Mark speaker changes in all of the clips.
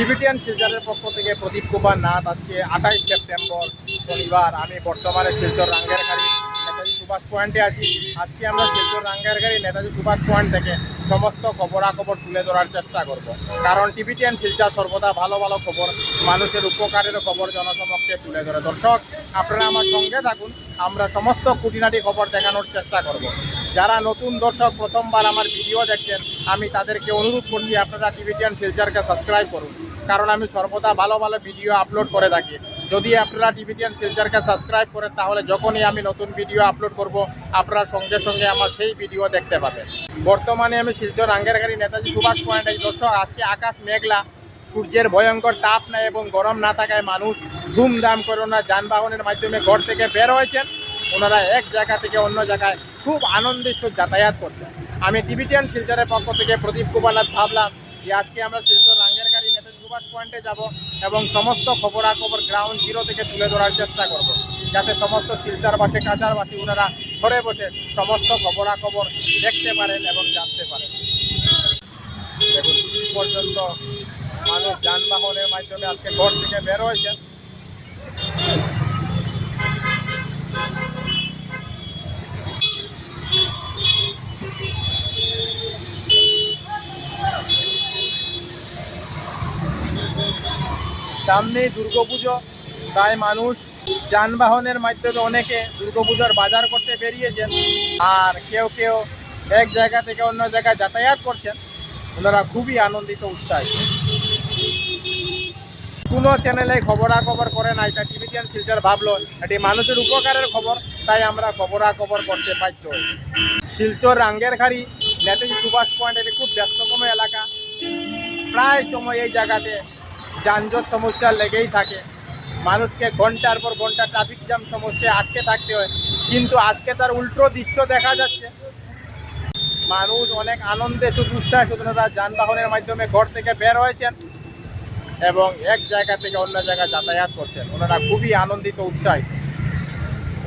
Speaker 1: Tibetan শিলচরের পক্ষ থেকে প্রদীপ কুমার নাথ আজকে আঠাইশ সেপ্টেম্বর শনিবার। আমি বর্তমানে শিলচর রাঙ্গেরখাড়ি নেতাজি সুভাষ পয়েন্টে আছি। আজকে আমরা শিলচর রাঙ্গেরখাড়ি নেতাজি সুভাষ পয়েন্ট থেকে সমস্ত খবরাখবর তুলে ধরার চেষ্টা করব। কারণ টিবিটিয়ান শিলচর সর্বদা ভালো ভালো খবর, মানুষের উপকারের খবর জনসমক্ষে তুলে ধরে। দর্শক, আপনারা আমার সঙ্গে থাকুন। আমরা সমস্ত খুঁটিনাটি খবর দেখানোর চেষ্টা করব। যারা নতুন দর্শক, প্রথমবার আমার ভিডিও দেখছেন, আমি তাদেরকে অনুরোধ করছি আপনারা টিভিটিয়ান শিলচারকে সাবস্ক্রাইব করুন। কারণ আমি সর্বদা ভালো ভালো ভিডিও আপলোড করে থাকি। যদি আপনারা টিভিটিয়ান শিলচারকে সাবস্ক্রাইব করেন তাহলে যখনই আমি নতুন ভিডিও আপলোড করব, আপনারা সঙ্গে সঙ্গে আমার সেই ভিডিও দেখতে পাবেন। বর্তমানে আমি শিলচর আঙ্গেরগাড়ি নেতাজি সুভাষ পয়েন্টে দর্শক, আজকে আকাশ মেঘলা, সূর্যের ভয়ঙ্কর তাপ নাই এবং গরম না থাকায় মানুষ ধুমধাম করে ওনার যানবাহনের মাধ্যমে ঘর থেকে বের হয়েছেন। ওনারা এক জায়গা থেকে অন্য জায়গায় খুব আনন্দের সহ যাতায়াত করছেন। আমি টিভিটিয়ান শিলচরের পক্ষ থেকে প্রদীপ কুমারনাথ ভাবলাম যে আজকে আমরা শিলচর সুভাষ পয়েন্টে যাব এবং সমস্ত খবরাখবর গ্রাউন্ড জিরো থেকে তুলে ধরার চেষ্টা করব। যাতে সমস্ত শিলচারবাসী কাছারবাসী ওনারা ঘরে বসে সমস্ত খবরাখবর দেখতে পারেন এবং জানতে পারেন। দেখুন পর্যন্ত মানুষ যানবাহনের মাধ্যমে আজকে ঘর থেকে বের হয়েছেন। সামনেই দুর্গাপুজো তাই মানুষ যানবাহনের মাধ্যমে অনেকে দুর্গাপূজার বাজার করতে বেরিয়েছেন। আর কেউ কেউ এক জায়গা থেকে অন্য জায়গায় যাতায়াত করছেন। ওনারা খুবই আনন্দিত উৎসাহী কোনো চ্যানেলে খবরাখবর করে না এটা টিভিটিয়ান শিলচর ভাবলো, এটি মানুষের উপকারের খবর, তাই আমরা খবরাখবর করতে হই। শিলচর রাঙ্গেরখাড়ি নেতাজি সুভাষ পয়েন্ট এটি খুব ব্যস্ততম এলাকা। প্রায় সময় এই জায়গাতে যানজট সমস্যা লেগেই থাকে। মানুষকে ঘণ্টার পর ঘণ্টা ট্রাফিক জ্যাম সমস্যায় আটকে থাকতে হয়। কিন্তু আজকে তার উল্টো দৃশ্য দেখা যাচ্ছে। মানুষ অনেক আনন্দে শুধু উৎসাহ ওনারা যানবাহনের মাধ্যমে ঘর থেকে বের হয়েছেন এবং এক জায়গা থেকে অন্য জায়গায় যাতায়াত করছেন। ওনারা খুবই আনন্দিত উৎসাহী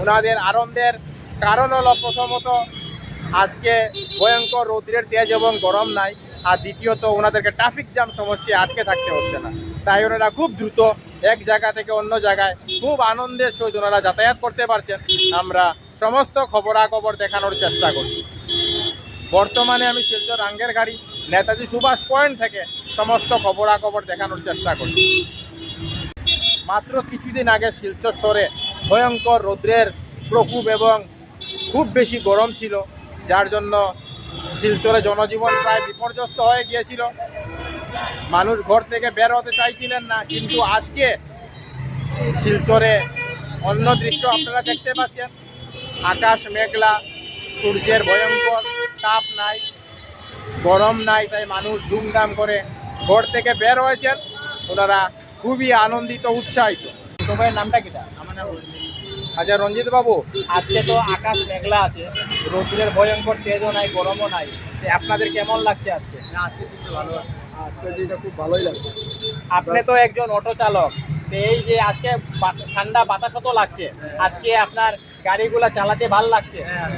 Speaker 1: ওনাদের আনন্দের কারণ হলো প্রথমত, আজকে ভয়ঙ্কর রৌদ্রের তেজ এবং গরম নাই। আর দ্বিতীয়ত, ওনাদেরকে ট্রাফিক জ্যাম সমস্যায় আটকে থাকতে হচ্ছে না। তাই ওনারা খুব দ্রুত এক জায়গা থেকে অন্য জায়গায় খুব আনন্দের সহিত ওনারা যাতায়াত করতে পারছেন। আমরা সমস্ত খবরাখবর দেখানোর চেষ্টা করছি। বর্তমানে আমি শিলচর রাঙ্গের গাড়ি, নেতাজি সুভাষ পয়েন্ট থেকে সমস্ত খবরাখবর দেখানোর চেষ্টা করছি। মাত্র কিছুদিন আগে শিলচর শহরে ভয়ঙ্কর রৌদ্রের প্রকোপ এবং খুব বেশি গরম ছিল, যার জন্য শিলচরে জনজীবন প্রায় বিপর্যস্ত হয়ে গিয়েছিল। মানুষ ঘর থেকে বের হতে চাইছিলেন না কিন্তু আজকে শিলচরে অন্য দৃশ্য আপনারা দেখতে পাচ্ছেন। আকাশ মেঘলা সূর্যের ভয়ঙ্কর তাপ নাই গরম নাই তাই মানুষ ধুমধাম করে ঘর থেকে বের হয়েছেন। ওনারা খুবই আনন্দিত উৎসাহিত। তোমার নামটা কিটা
Speaker 2: আমার নাম
Speaker 1: আচ্ছা রঞ্জিত বাবু
Speaker 2: আজকে তো আকাশ মেঘলা আছে রোদ্রের ভয়ঙ্কর তেজও নাই গরমও নাই। আপনাদের কেমন লাগছে আজকে?
Speaker 3: না আজকে ভালো আছে আজকের দিনটা খুব ভালোই লাগছে।
Speaker 2: আপনি তো একজন অটো চালক এই যে আজকে ঠান্ডা বাতাসও তো লাগছে আজকে আপনার গাড়িগুলা চালাতে ভালো লাগছে।
Speaker 3: হ্যাঁ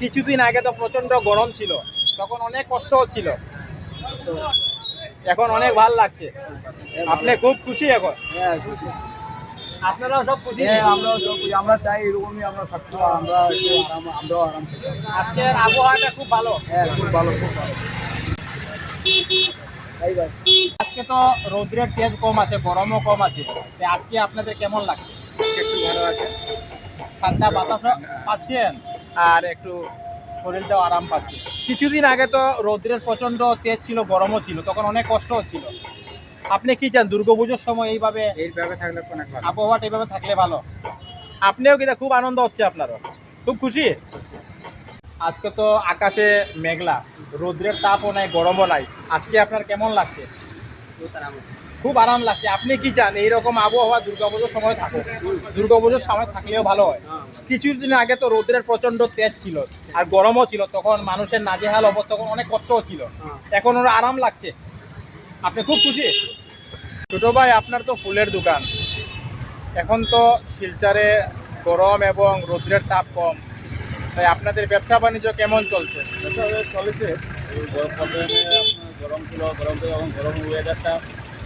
Speaker 2: কিছুদিন আগে তো প্রচণ্ড গরম ছিল তখন অনেক কষ্ট হচ্ছিল। এখন অনেক ভালো লাগছে। আপনি খুব খুশি এখন?
Speaker 3: হ্যাঁ খুশি।
Speaker 2: আপনারাও সব খুশি?
Speaker 3: হ্যাঁ আমরাও সব খুশি। আমরা চাই এরকমই আমরা থাকতো আমরা আরাম আমরাও আরাম
Speaker 2: আজকের আবহাওয়াটা খুব ভালো।
Speaker 3: হ্যাঁ খুব ভালো খুব ভালো।
Speaker 2: আজকে তো রৌদ্রের তেজ কম আছে গরমও কম আছে। আজকে আপনাদের কেমন লাগছে?
Speaker 1: একটু ভালো আছে।
Speaker 2: ঠান্ডা বাতাস পাচ্ছেন
Speaker 1: আর একটু
Speaker 2: শরীরটাও আরাম পাচ্ছে। কিছুদিন আগে তো রৌদ্রের প্রচণ্ড তেজ ছিল গরমও ছিল তখন অনেক কষ্ট হচ্ছিল। আপনি কি চান দুর্গাপুজোর সময় এইভাবে
Speaker 1: এইভাবে থাকলে অনেক ভালো।
Speaker 2: আবহাওয়াটা এইভাবে থাকলে ভালো? আপনিও কিন্তু খুব আনন্দ হচ্ছে আপনারও? খুব খুশি? আজকে তো আকাশে মেঘলা। রৌদ্রের তাপও নাই, গরমও নাই। আজকে আপনার কেমন লাগছে? খুব আরাম লাগছে। আপনি কি চান? এইরকম আবহাওয়া দুর্গাপুজোর সময় থাকুক। দুর্গাপুজোর সময় থাকলেও ভালো হয়। কিছুদিন আগে তো রোদ্রের প্রচণ্ড তেজ ছিল আর গরমও ছিল। তখন মানুষের নাজেহাল অবস্থা, তখন অনেক কষ্টও ছিল। এখন ওরা আরাম লাগছে। আপনি খুব খুশি?
Speaker 1: ছোট ভাই, আপনার তো ফুলের দোকান। এখন তো শিলচারে গরম এবং রৌদ্রের তাপ কম। তাই আপনাদের ব্যবসা বাণিজ্য কেমন চলছে?
Speaker 3: চলেছে। এই গরম আপনার গরম ছিল গরম এখন গরম ওয়েদারটা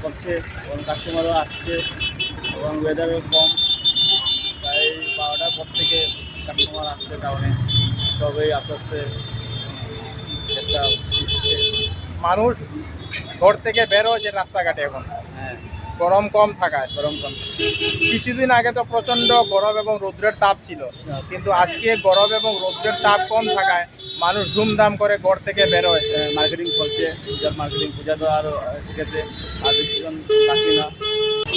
Speaker 3: করছে এবং কাস্টমারও আসছে এবং ওয়েদারও কম। তাই বারোটার পর থেকে কাস্টমার আসছে টাউনে তবেই আস্তে আস্তে একটা
Speaker 1: মানুষ ঘর থেকে বের যে রাস্তাঘাটে এখন।
Speaker 3: হ্যাঁ।
Speaker 1: গরম কম থাকায়।
Speaker 3: গরম কম
Speaker 1: কিছুদিন আগে তো প্রচণ্ড গরম এবং রৌদ্রের তাপ ছিল।
Speaker 3: আচ্ছা।
Speaker 1: কিন্তু আজকে গরম এবং রৌদ্রের তাপ কম থাকায় মানুষ ধুমধাম করে ঘর থেকে বের হয়েছে।
Speaker 3: মার্কেটিং চলছে পূজার মার্কেটিং পূজা তো আরও শিখেছে। আর বেশিজন বাকি না।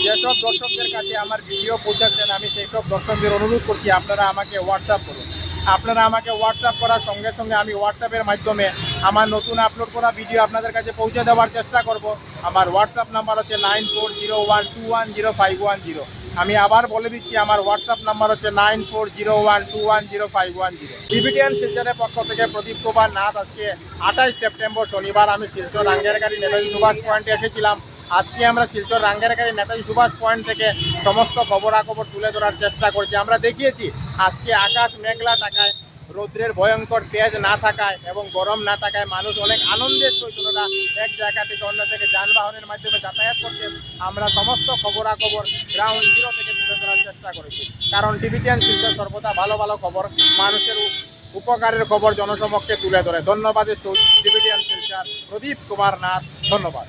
Speaker 1: যেসব দর্শকদের কাছে আমার ভিডিও পৌঁছাচ্ছেন আমি সেই সব দর্শকদের অনুরোধ করছি আপনারা আমাকে হোয়াটসঅ্যাপ করুন। আপনারা আমাকে হোয়াটসঅ্যাপ করার সঙ্গে সঙ্গে আমি হোয়াটসঅ্যাপের মাধ্যমে আমার নতুন আপলোড করা ভিডিও আপনাদের কাছে পৌঁছে দেওয়ার চেষ্টা করব। আমার হোয়াটসঅ্যাপ নাম্বার হচ্ছে nine four zero one two one zero five one zero আমি আবার বলে দিচ্ছি, আমার হোয়াটসঅ্যাপ নাম্বার হচ্ছে nine four zero one two one zero five one zero Tibetan শিলচরের পক্ষ থেকে প্রদীপ কুমার নাথ আজকে আঠাইশ সেপ্টেম্বর শনিবার আমি শিলচর রাঙ্গেরকারী নেতাজি সুভাষ পয়েন্টে এসেছিলাম। আজকে আমরা শিলচর রাঙ্গেরকারী নেতাজি সুভাষ পয়েন্ট থেকে সমস্ত খবরাখবর তুলে ধরার চেষ্টা করছি। আমরা দেখিয়েছি আজকে আকাশ মেঘলা থাকায়, রৌদ্রের ভয়ঙ্কর তেজ না থাকায় এবং গরম না থাকায় মানুষ অনেক আনন্দের সহিত এক জায়গা থেকে অন্য থেকে যানবাহনের মাধ্যমে যাতায়াত করছে আমরা সমস্ত খবরাখবর গ্রাউন্ড জিরো থেকে তুলে ধরার চেষ্টা করেছি। কারণ টিভিটিয়ান শিল্পের সর্বদা ভালো ভালো খবর, মানুষের উপকারের খবর জনসমক্ষে তুলে ধরে। ধন্যবাদ টিভিটিয়ান শিল্পার প্রদীপ কুমার নাথ, ধন্যবাদ।